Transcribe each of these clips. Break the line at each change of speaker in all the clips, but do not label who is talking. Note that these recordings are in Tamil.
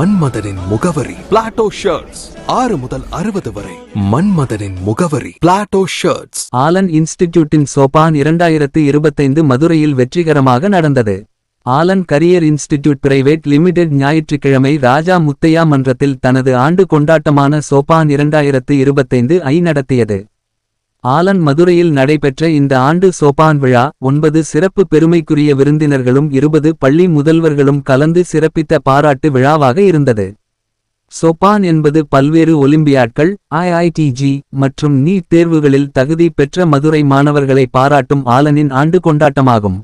மன்மதனின் முகவரி பிளாட்டோ ஷர்ட்ஸ் ஆறு முதல் அறுபது வரை மன்மதனின் முகவரி பிளாட்டோ ஷர்ட்ஸ்
ஆலன் இன்ஸ்டிடியூட்டின் சோபான் இரண்டாயிரத்து இருபத்தைந்து மதுரையில் வெற்றிகரமாக நடந்தது. Allen career institute private limited ஞாயிற்றுக்கிழமை ராஜா முத்தையா மன்றத்தில் தனது ஆண்டு கொண்டாட்டமான சோபான் இரண்டாயிரத்து இருபத்தைந்து ஐ நடத்தியது. ஆலன் மதுரையில் நடைபெற்ற இந்த ஆண்டு சோபான் விழா ஒன்பது சிறப்பு பெருமைக்குரிய விருந்தினர்களும் இருபது பள்ளி முதல்வர்களும் கலந்து சிறப்பித்த பாராட்டு விழாவாக இருந்தது. சோபான் என்பது பல்வேறு ஒலிம்பியாட்கள் ஐஐடிஜி மற்றும் நீட் தேர்வுகளில் தகுதி பெற்ற மதுரை மாணவர்களை பாராட்டும் ஆலனின் ஆண்டு கொண்டாட்டமாகும்.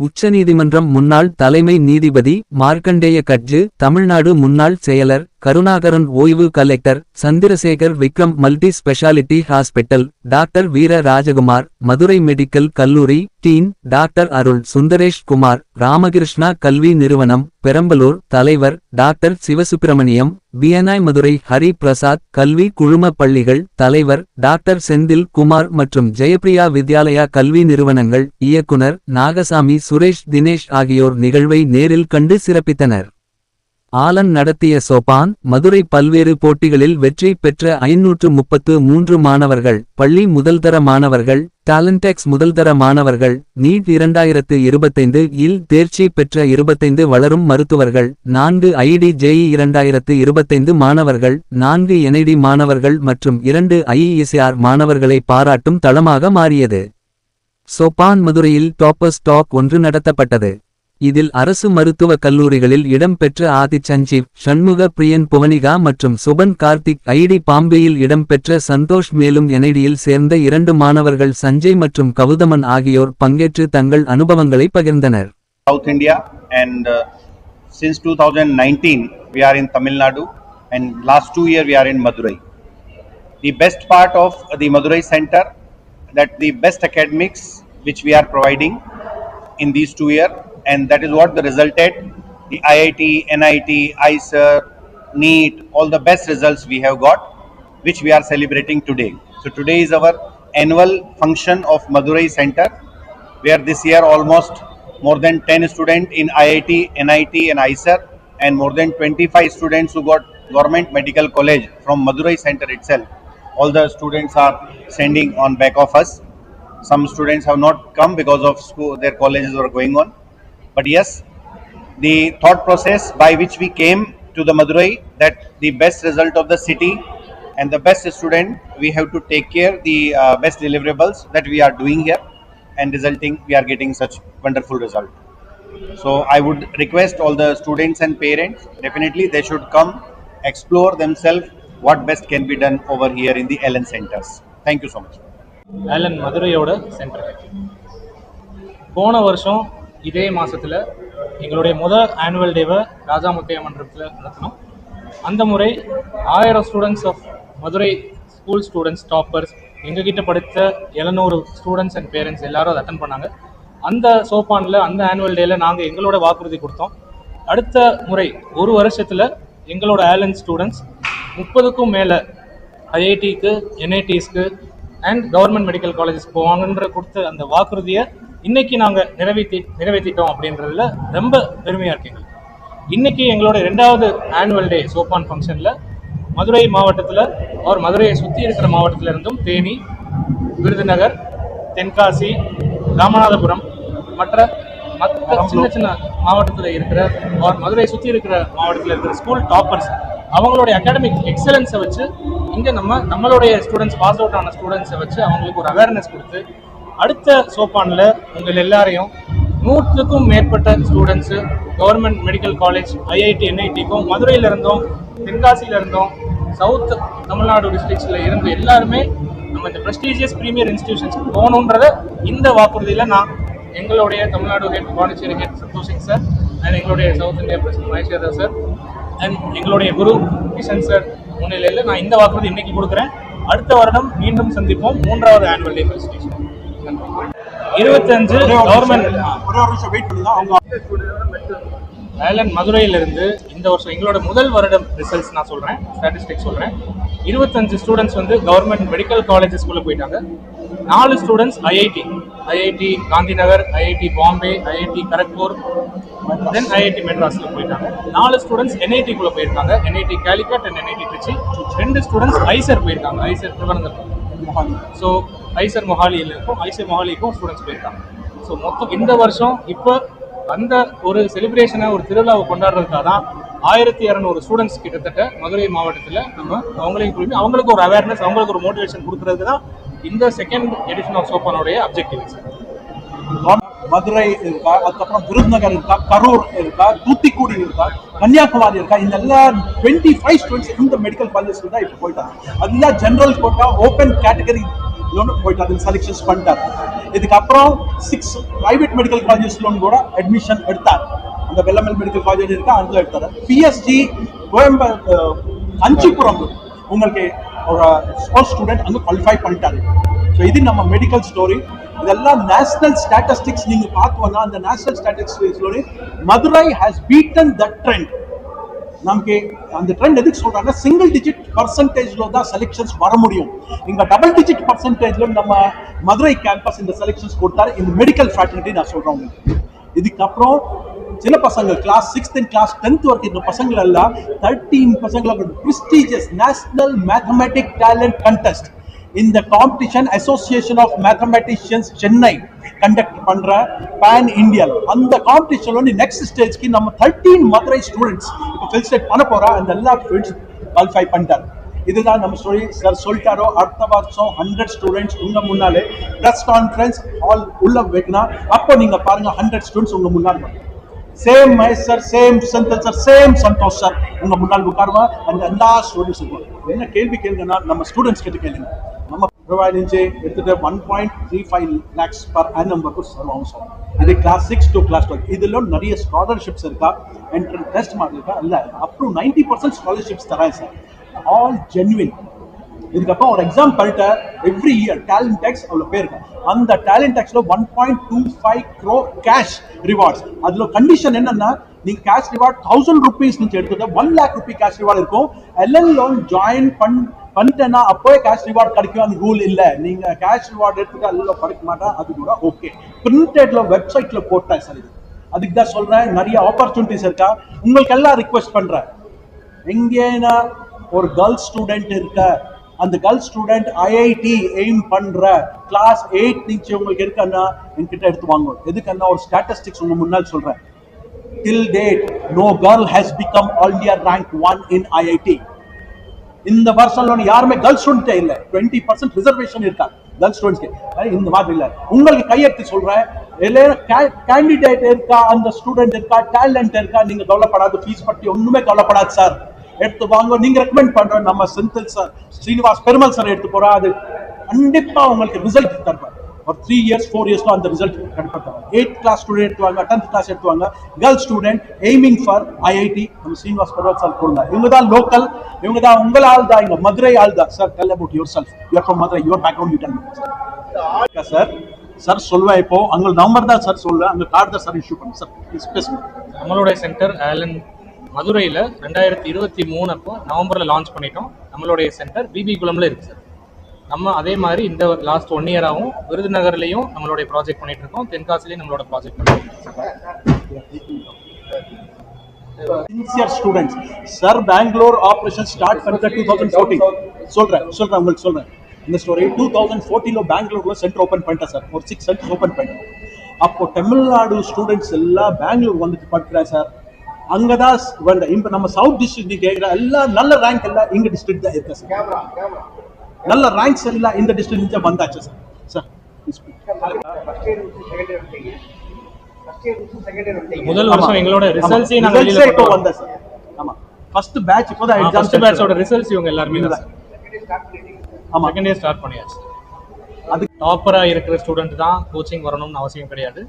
உச்சநீதிமன்றம் முன்னாள் தலைமை நீதிபதி மார்க்கண்டேய கட்ஜு தமிழ்நாடு முன்னாள் செயலர் கருணாகரன் ஓய்வு collector Chandrasekhar Vikram multi speciality hospital doctor Veera Rajakumar Madurai medical கல்லூரி டீன் டாக்டர் அருள் சுந்தரேஷ் குமார் ராமகிருஷ்ணா கல்வி நிறுவனம் பெரம்பலூர் தலைவர் டாக்டர் சிவசுப்பிரமணியம் பிஎன்ஐ மதுரை ஹரி பிரசாத் கல்வி குழும பள்ளிகள் தலைவர் டாக்டர் செந்தில் குமார் மற்றும் ஜெயபிரியா வித்யாலயா கல்வி நிறுவனங்கள் இயக்குனர் நாகசாமி சுரேஷ் தினேஷ் ஆகியோர் நிகழ்வை நேரில் கண்டு சிறப்பித்தனர். ஆலன் நடத்திய சோபான் மதுரை பல்வேறு போட்டிகளில் வெற்றி பெற்ற ஐநூற்று முப்பத்து மூன்று மாணவர்கள் பள்ளி முதல்தர மாணவர்கள் டாலண்டெக்ஸ் முதல்தர மாணவர்கள் நீட் இரண்டாயிரத்து இருபத்தைந்து இல் தேர்ச்சி பெற்ற இருபத்தைந்து வளரும் மருத்துவர்கள் நான்கு ஐடி ஜேஇ இரண்டாயிரத்து இருபத்தைந்து மாணவர்கள் நான்கு என்ஐடி மாணவர்கள் மற்றும் இரண்டு ஐஇஎஸ்ஆர் மாணவர்களை பாராட்டும் தளமாக மாறியது. சோபான் மதுரையில் டாப்பர்ஸ் டாக் ஒன்று நடத்தப்பட்டது. இதில் அரசு மருத்துவக் கல்லூரிகளில் இடம்பெற்ற ஆதிச்சஞ்சீவ் ஷண்முக பிரியன் புவனிகா மற்றும் சுபன் கார்த்திக் ஐடி பாம்பேயில் இடம்பெற்ற சந்தோஷ் மேலும் என்ஐடியில் சேர்ந்த இரண்டு மாணவர்கள் சஞ்சய் மற்றும் கவுதமன் ஆகியோர் பங்கேற்று தங்கள் அனுபவங்களை பகிர்ந்தனர்
south India and since two thousand nineteen we are in Tamil Nadu and last two year we are in Madurai the best part of the Madurai centre that the best academics which we are providing in these two year and that is what the resulted the IIT, NIT, ICER, NEET, all the best results we have got which we are celebrating today. So today is our annual function of Madurai center where this year almost more than 10 students in IIT, NIT and ICER and more than 25 students who got government medical college from Madurai center itself. All the students are sending on back of us. Some students have not come because of school, their colleges were going on. But yes, the thought process by which we came to the Madurai that the best result of the city and the best student we have to take care the uh, best deliverables that we are doing here and resulting we are getting such wonderful result so i would request all the students and parents definitely they should come explore themselves what best can be done over here in the ellen centers thank you so much
Allen மதுரையோட சென்டர் போன வருஷம் இதே மாதத்தில் எங்களுடைய முதல் ஆனுவல் டேவை ராஜா முத்தையா மன்றத்தில் நடத்தினோம் அந்த முறை ஆயிரம் students of Madurai school students toppers எங்ககிட்ட படித்த எழுநூறு ஸ்டூடெண்ட்ஸ் அண்ட் பேரண்ட்ஸ் எல்லாரும் அதை அட்டன் பண்ணாங்க. அந்த சோப்பானில் அந்த ஆனுவல் டேயில் நாங்கள் எங்களோட வாக்குறுதி கொடுத்தோம். அடுத்த முறை ஒரு வருஷத்தில் எங்களோட ஆலன் ஸ்டூடெண்ட்ஸ் முப்பதுக்கும் மேலே ஐஐடிக்கு என்ஐடிஸ்க்கு அண்ட் கவர்மெண்ட் மெடிக்கல் காலேஜஸ் போவாங்கன்ற கொடுத்த அந்த வாக்குறுதியை இன்னைக்கு நாங்கள் நிறைவேற்றி நிறைவேற்றிட்டோம் அப்படின்றதுல ரொம்ப பெருமையாக இருக்கு எங்களுக்கு. இன்னைக்கு எங்களோட ரெண்டாவது ஆனுவல் டே சோப்பான் ஃபங்க்ஷனில் மதுரை மாவட்டத்தில் அவர் மதுரையை சுற்றி இருக்கிற மாவட்டத்தில் இருந்தும் தேனி விருதுநகர் தென்காசி ராமநாதபுரம் மற்ற மற்ற சின்ன சின்ன மாவட்டத்தில் இருக்கிற or மதுரையை சுற்றி இருக்கிற மாவட்டத்தில் இருக்கிற ஸ்கூல் டாப்பர்ஸ் அவங்களுடைய அகாடமிக் எக்ஸலன்ஸை வச்சு இங்கே நம்ம நம்மளுடைய ஸ்டூடெண்ட்ஸ் பாஸ் அவுட் ஆன ஸ்டூடெண்ட்ஸை வச்சு அவங்களுக்கு ஒரு அவேர்னஸ் கொடுத்து அடுத்த சோப்பானில் உங்கள் எல்லாரையும் நூற்றுக்கும் மேற்பட்ட students government medical college IIT என்ஐடிக்கும் மதுரையில இருந்தோம் தென்காசியில இருந்தோம் சவுத் தமிழ்நாடு டிஸ்ட்ரிக்ஸில் இருந்து எல்லாருமே நம்ம இந்த ப்ரெஸ்டீஜியஸ் ப்ரீமியர் இன்ஸ்டிடியூஷன்ஸ்க்கு போகணுன்றத இந்த வாக்குறுதியில் நான் எங்களுடைய தமிழ்நாடு ஹெட் பாண்டிச்சேரி ஹெட் சந்தோஷிங் சார் அண்ட் எங்களுடைய south India president Maheshwara sir and எங்களுடைய குரு கிஷன் சார் முன்னிலையில் நான் இந்த வாக்குறுதி இன்னைக்கு கொடுக்குறேன். அடுத்த வருடம் மீண்டும் சந்திப்போம். மூன்றாவது ஆனுவல் டே ஃபெஸ்டிவேஷன் இருபத்தஞ்சு கவர்மெண்ட்
ஒரே ஒரு நிமிஷம் வெயிட் பண்ணுங்க அவங்க
ஐலண்ட் மதுரையிலிருந்து இந்த வருஷம் எங்களோட முதல் வருடம் ரிசல்ட்ஸ் நான் சொல்கிறேன் ஸ்டாட்டிஸ்டிக்ஸ் சொல்கிறேன் இருபத்தஞ்சு ஸ்டூடெண்ட்ஸ் வந்து கவர்மெண்ட் மெடிக்கல் காலேஜஸ்குள்ளே போயிட்டாங்க. நாலு students IIT IIT Gandhinagar IIT Bombay IIT Kharagpur then IIT மெட்ராஸ்ல போயிட்டாங்க. நாலு ஸ்டூடெண்ட்ஸ் என்ஐடிக்குள்ள போயிருக்காங்க. NIT Calicut and NIT Trichy ரெண்டு ஸ்டூடெண்ட்ஸ் ஐசர் போயிருக்காங்க. ஐசர் திருவனந்தபுரம். ஸோ ஐசர் மொஹாலியிலுக்கும் ஐசர் மொஹாலிக்கும் ஸ்டூடெண்ட்ஸ் போயிருக்காங்க. ஸோ மொத்தம் இந்த வருஷம் இப்போ அந்த ஒரு செலிப்ரேஷனை ஒரு திருவிழாவை கொண்டாடுறதுக்காக தான் ஆயிரத்தி இரநூறு ஸ்டூடெண்ட்ஸ் கிட்டத்தட்ட மதுரை மாவட்டத்தில் நம்ம அவங்களையும் குறிப்பி அவங்களுக்கு ஒரு அவேர்னஸ் அவங்களுக்கு ஒரு மோட்டிவேஷன் கொடுக்கறதுக்கு தான் இந்த செகண்ட் எடிஷன் ஆஃப் சோப்பானுடைய அப்ஜெக்டிவ் சார்
மதுரை இருக்கா அதுக்கப்புறம் விருதுநகர் இருக்கா கரூர் இருக்கா தூத்துக்குடி இருக்கா கன்னியாகுமரி இருக்கா இந்த எல்லா டுவெண்ட்டி ஃபைவ் ஸ்டூடெண்ட்ஸ் இந்த மெடிக்கல் காலேஜ்ல தான் இப்போ போயிட்டாங்க. அதுதான் ஜென்ரல் கோட்டா ஓப்பன் கேட்டகரி போயிட்டு அதில் செலெக்ஷன்ஸ் பண்ணிட்டார். இதுக்கப்புறம் சிக்ஸ் பிரைவேட் மெடிக்கல் காலேஜஸ்லும் கூட அட்மிஷன் எடுத்தார். அந்த வெள்ளமல் மெடிக்கல் காலேஜ் இருக்கா அதில் எடுத்தார். பிஎஸ்டி கோயம்பு காஞ்சிபுரம். உங்களுக்கு ஒரு ஸ்போர்ட்ஸ் ஸ்டூடெண்ட் அங்கே குவாலிஃபை பண்ணிட்டாரு. ஸோ இது நம்ம மெடிக்கல் ஸ்டோரி இதெல்லாம் நேஷனல் ஸ்டாட்டிஸ்டிக்ஸ் நீங்கள் பார்த்து வந்தால் அந்த national story Madurai has beaten the trend நமக்கு அந்த ட்ரெண்ட் எதுக்கு சொல்றாங்க சிங்கிள் டிஜிட் பர்சன்டேஜ்ல தான் செலெக்ஷன்ஸ் வர முடியும். இங்க டபுள் டிஜிட் பர்சன்டேஜ்ல நம்ம மதுரை கேம்பஸ் இந்த செலெக்ஷன்ஸ் கொடுத்தாரு. இந்த மெடிக்கல் ஃபேட்டர்னிட்டி நான் சொல்றேன் உங்களுக்கு. இதுக்கப்புறம் சில பசங்க class sixth and class tenth வரைக்கும் இந்த பசங்களெல்லாம் தேர்ட்டீன் பசங்களை prestigious national mathematic talent contest இந்த competition association of mathematicians Chennai conduct பண்ற பேன் இந்தியா அந்த காம்படிஷன்ல வந்து நெக்ஸ்ட் ஸ்டேஜ்க்கு நம்ம தேர்ட்டீன் மதுரை ஸ்டூடெண்ட்ஸ் இப்போ ஃபெலிசிட்டேட் பண்ண போறா. அந்த எல்லா ஸ்டூடெண்ட்ஸ் குவாலிஃபை பண்ணிட்டாரு. இதுதான் நம்ம ஸ்டோரி சார் சொல்லிட்டாரோ அடுத்த வருஷம் ஹண்ட்ரட் ஸ்டூடெண்ட்ஸ் உங்க முன்னாலே ப்ரெஸ் கான்ஃபரன்ஸ் ஆல் உள்ள வைக்கணும். அப்போ நீங்க பாருங்க ஹண்ட்ரட் ஸ்டூடெண்ட்ஸ் உங்க முன்னால் same Mahesh sir same Senthil sir same Santhosh sir உங்க முன்னால் உட்காருவா அந்த எல்லா ஸ்டூடெண்ட்ஸ் என்ன கேள்வி கேளுங்கன்னா நம்ம ஸ்டூடெண்ட்ஸ் கிட்ட கேளுங்க நம்ம ப்ரொவைட் నుంచి எடுத்துட்டு one point three five lakhs per annum వరకు సర్వ్ అవసరం ఇది class six to class twelve ఇదిలో நிறைய ஸ்காலர்ஷிப்ஸ் இருக்கா என்ட்ரன்ஸ் டெஸ்ட் மாதிரி இருக்கா இல்ல up to ninety percent scholarships தராங்க சார் ஆல் ஜென்வின் இதுக்கப்புறம் ஒரு எக்ஸாம் பண்ணிட்டு எவ்ரி இயர் டேலண்ட் டேக்ஸ் அவ்வளோ பேர் அந்த talent டேக்ஸில் one point two five crore cash rewards அதில் கண்டிஷன் என்னன்னா நீங்கள் கேஷ் ரிவார்ட் தௌசண்ட் ருபீஸ் நீங்கள் எடுத்துட்டு one lakh rupee cash reward இருக்கும். எல்எல் லோன் ஜாயின் பண் பண்ணிட்டேன்னா அப்போவே கேஷ் ரிவார்ட் கிடைக்கும் அந்த ரூல் இல்லை. நீங்கள் கேஷ் ரிவார்ட் எடுத்துட்டு அதில் கிடைக்க மாட்டா அது கூட ஓகே பிரிண்டட்ல வெப்சைட்ல போட்டேன் சார் இது. அதுக்கு தான் சொல்கிறேன் நிறைய ஆப்பர்ச்சுனிட்டிஸ் இருக்கா? உங்களுக்கு எல்லாம் ரிக்வெஸ்ட் பண்ணுறேன் எங்கேனா ஒரு கேர்ள்ஸ் ஸ்டூடெண்ட் இருக்க அந்த கேர்ள்ஸ் ஸ்டூடெண்ட் ஐஐடி எய்ம் பண்ற கிளாஸ் எயிட் நிச்சு உங்களுக்கு இருக்கன்னா என்கிட்ட எடுத்து வாங்குவோம் எதுக்குன்னா ஒரு ஸ்டாட்டிஸ்டிக்ஸ் உங்க முன்னால் சொல்றேன். Till date no girl has become ஆல்டியர் rank one in IIT இந்த வருஷம் யாருமே கேர்ள் ஸ்டூடெண்டே இல்லை. டுவெண்ட்டி பர்சன்ட் ரிசர்வேஷன் இருக்கா கேர்ள் ஸ்டூடெண்ட்ஸ்க்கு இந்த மாதிரி இல்லை. உங்களுக்கு கையெழுத்து சொல்றேன். கேண்டிடேட் இருக்கா? அந்த ஸ்டூடெண்ட் இருக்கா? டேலண்ட் இருக்கா? நீங்க கவலைப்படாது. ஃபீஸ் பற்றி ஒண்ணுமே கவலைப்படாது சார் எடுத்து வாங்க நீங்க ரெக்கமெண்ட் பண்ற நம்ம செந்தில் சார் ஸ்ரீனிவாஸ் பெருமல் சார் எடுத்து போறா அது கண்டிப்பா உங்களுக்கு ரிசல்ட் தருவார். ஒரு த்ரீ இயர்ஸ் ஃபோர் இயர்ஸ்ல அந்த ரிசல்ட் கண்டிப்பாக எயிட் கிளாஸ் ஸ்டூடெண்ட் எடுத்துவாங்க tenth class எடுத்துவாங்க. Girls student aiming for IIT நம்ம ஸ்ரீனிவாஸ் பர்வத் சார் கொடுங்க. இவங்க தான் லோக்கல் இவங்க தான் உங்கள் ஆள் தான். இங்க மதுரை ஆள் தான் sir tell about yourself you're from Madurai your background you tell sir sir சொல்லுவேன் இப்போ. அங்க நம்பர் தான் சார் சொல்லுவேன் அங்க கார்டு தான் சார் இஷ்யூ பண்ணு சார் ப்ளீஸ் பேசுங்க.
நம்மளுடைய சென்டர் ஆலன் மதுரையில் ரெண்டாயிரத்தி இருபத்தி மூணு அப்போ நவம்பரில் லான்ச் பண்ணிட்டோம். நம்மளுடைய சென்டர் பிபி குளம்ல இருக்கு சார். நம்ம அதே மாதிரி இந்த லாஸ்ட் ஒன் இயராகவும் விருதுநகர்லையும் நம்மளுடைய ப்ராஜெக்ட் பண்ணிட்டு இருக்கோம். தென்காசிலையும் நம்மளோட ப்ராஜெக்ட் பண்ணிட்டு இருக்கோம்.
Sincere students sir Bangalore operation start பண்ணிட்டு டூ தௌசண்ட் ஃபோர்டீன் சொல்றேன் சொல்கிறேன் உங்களுக்கு சொல்றேன். இந்த ஸ்டோரி டூ தௌசண்ட் ஃபோர்டீனில் பெங்களூர்ல சென்டர் ஓப்பன் பண்ணிட்டேன் சார் ஒரு சிக்ஸ் சென்டர் ஓப்பன் பண்ணிட்டேன். அப்போ தமிழ்நாடு ஸ்டூடெண்ட்ஸ் எல்லாம் பெங்களூர் வந்துட்டு படிக்கிறேன் சார் அங்கதான் வந்த. இப்ப நம்ம சவுத் டிஸ்ட்ரிக்ட் நீங்க கேட்கிற எல்லாம் நல்ல ரேங்க் எல்லாம் எங்க டிஸ்ட்ரிக்ட் தான் இருக்கு சார் நல்ல ரேங்க்ஸ் எல்லாம் இந்த டிஸ்ட்ரிக்ட் నుంచి வந்தாச்சு சார் சார்
முதல் வருஷம் எங்களோட ரிசல்ட்ஸையும் நாங்கள் வெளியில
இப்போ வந்தேன் சார் ஆமா. ஃபர்ஸ்ட் பேட்ச் இப்போதான் எக்ஸாம்
ஃபர்ஸ்ட் பேட்சோட ரிசல்ட்ஸ் இவங்க எல்லாருமே தான்
ஆமா.
செகண்ட் இயர் ஸ்டார்ட் பண்ணியாச்சு.
அது
டாப்பரா இருக்கிற ஸ்டூடெண்ட் தான் கோச்சிங் வரணும்னு அவசியம் கிடையாது.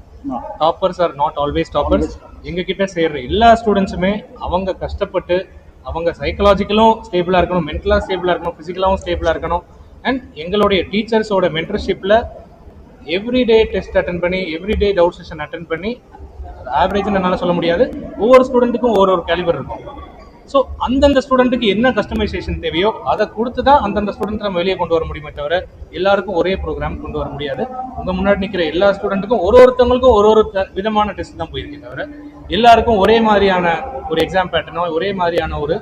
Toppers are not always toppers எங்க கிட்ட சேர்ற எல்லா ஸ்டூடெண்ட்ஸுமே அவங்க கஷ்டப்பட்டு அவங்க சைக்கலாஜிக்கலும் ஸ்டேபிளா இருக்கணும் மென்டலா ஸ்டேபிளா இருக்கணும் பிசிக்கலாவும் ஸ்டேபிளா இருக்கணும். அண்ட் எங்களுடைய டீச்சர்ஸோட மென்டர்ஷிப்ல எவ்ரிடே டெஸ்ட் அட்டன் பண்ணி எவ்ரிடே டவுட் செஷன் அட்டன் பண்ணி ஆவரேஜ் என்னால் சொல்ல முடியாது. ஒவ்வொரு ஸ்டூடெண்ட்டுக்கும் ஒவ்வொரு கேலிபர் இருக்கும். ஸோ அந்தந்த ஸ்டூடெண்ட்டுக்கு என்ன கஸ்டமைசேஷன் தேவையோ அதை கொடுத்து தான் அந்தந்த ஸ்டூடெண்ட் நம்ம வெளியே கொண்டு வர முடியுமே தவிர எல்லாருக்கும் ஒரே ப்ரோக்ராம் கொண்டு வர முடியாது. உங்கள் முன்னாடி நிற்கிற எல்லா ஸ்டூடெண்ட்டுக்கும் ஒரு ஒருத்தவங்களுக்கும் ஒரு ஒரு விதமான டெஸ்ட் தான் போயிருக்கே தவிர எல்லாருக்கும் ஒரே மாதிரியான ஒரு எக்ஸாம் பேட்டர்னோ ஒரே மாதிரியான ஒரு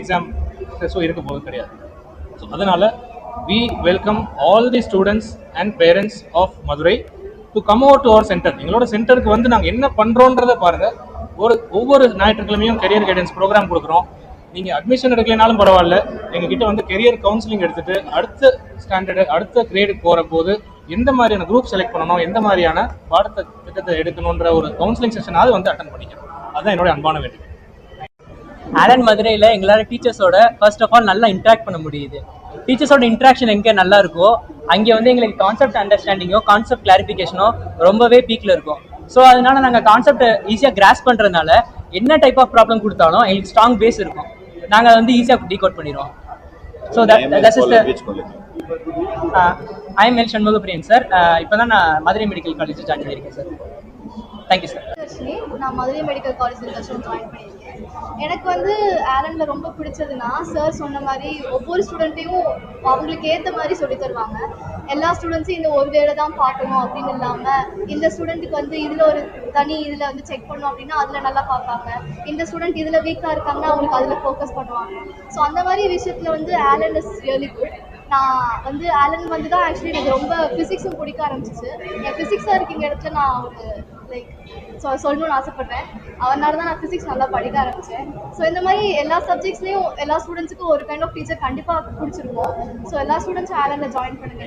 எக்ஸாம் டெஸ்ட்டோ இருக்க போது கிடையாது. ஸோ அதனால் we welcome all the students and parents of Madurai to come over to our centre எங்களோட சென்டருக்கு வந்து நாங்கள் என்ன பண்ணுறோன்றதை பாருங்க. ஒரு ஒவ்வொரு ஞாயிற்றுக்கிழமையும் கெரியர் கைடன்ஸ் ப்ரோக்ராம் கொடுக்குறோம். நீங்கள் அட்மிஷன் எடுக்கலைனாலும் பரவாயில்ல. எங்ககிட்ட வந்து கெரியர் கவுன்சிலிங் எடுத்துட்டு அடுத்த ஸ்டாண்டர்டு அடுத்த கிரேடுக்கு போகிற போது எந்த மாதிரியான குரூப் செலக்ட் பண்ணணும் எந்த மாதிரியான பாடத்தை திட்டத்தை எடுக்கணுன்ற ஒரு கவுன்சிலிங் செஷனாவது வந்து அட்டன் பண்ணிக்கணும். அதுதான் என்னுடைய அன்பான வேண்டுகோள்.
ஆலன் மதுரையில் எங்களால் டீச்சர்ஸோட ஃபர்ஸ்ட் ஆஃப் ஆல் நல்லா இன்ட்ராக்ட் பண்ண முடியுது. டீச்சர்ஸோட இன்ட்ராக்ஷன் எங்கே நல்லா இருக்கோ அங்கே வந்து எங்களுக்கு கான்செப்ட் அண்டர்ஸ்டாண்டிங்கோ கான்செப்ட் கிளாரிஃபிகேஷனோ ரொம்பவே பீக்கில் இருக்கும். ஸோ அதனால நாங்கள் கான்செப்ட் ஈஸியாக கிராஸ் பண்ணுறதுனால என்ன டைப் ஆஃப் ப்ராப்ளம் கொடுத்தாலும் எங்களுக்கு ஸ்ட்ராங் பேஸ் இருக்கும். நாங்கள் வந்து ஈஸியாக டீகோட் பண்ணிடுவோம். So that that is the
Which college?
I am L Shanmugapriyan sir இப்போ தான் நான் மதுரை மெடிக்கல் காலேஜ் ஜாயின் பண்ணியிருக்கேன் சார் தேங்க்யூ சார்
நான் மதுரை மெடிக்கல் காலேஜ் ஜாயின் பண்ணியிருக்கேன். எனக்கு வந்து ஆலன்ல ரொம்ப பிடிச்சதுன்னா சார் சொன்ன மாதிரி ஒவ்வொரு ஸ்டூடெண்ட்டையும் அவங்களுக்கு ஏற்ற மாதிரி சொல்லி தருவாங்க. எல்லா ஸ்டூடெண்ட்ஸும் இந்த ஒரு வேலை தான் பார்க்கணும் அப்படின்னு இல்லாமல் இந்த ஸ்டூடெண்ட்டுக்கு வந்து இதில் ஒரு தனி இதில் வந்து செக் பண்ணணும் அப்படின்னா அதில் நல்லா பார்ப்பாங்க. இந்த ஸ்டூடெண்ட் இதில் வீக்காக இருக்காங்கன்னா அவங்களுக்கு அதில் ஃபோக்கஸ் பண்ணுவாங்க. ஸோ அந்த மாதிரி விஷயத்தில் வந்து ஆலன் இஸ் ரியலி குட் நான் வந்து ஆலன் வந்து தான் ஆக்சுவலி எனக்கு ரொம்ப ஃபிசிக்ஸும் பிடிக்க ஆரம்பிச்சிச்சு. என் ஃபிசிக்ஸாக இருக்கிங்க இடத்துல நான் ஒரு லைக் சொ சொல்லணும்னு ஆசைப்பட்றேன் அவனால தான் நான் ஃபிசிக்ஸ் நல்லா படிக்க ஆரம்பித்தேன் ஸோ இந்த மாதிரி எல்லா சப்ஜெக்ட்ஸ்லேயும் எல்லா ஸ்டூடெண்ட்ஸுக்கும் ஒரு கைண்ட் ஆஃப் டீச்சர் கண்டிப்பாக பிடிச்சிருக்கும் ஸோ எல்லா ஸ்டூடெண்ட்ஸும் ஆலனில் ஜாயின் பண்ணுங்க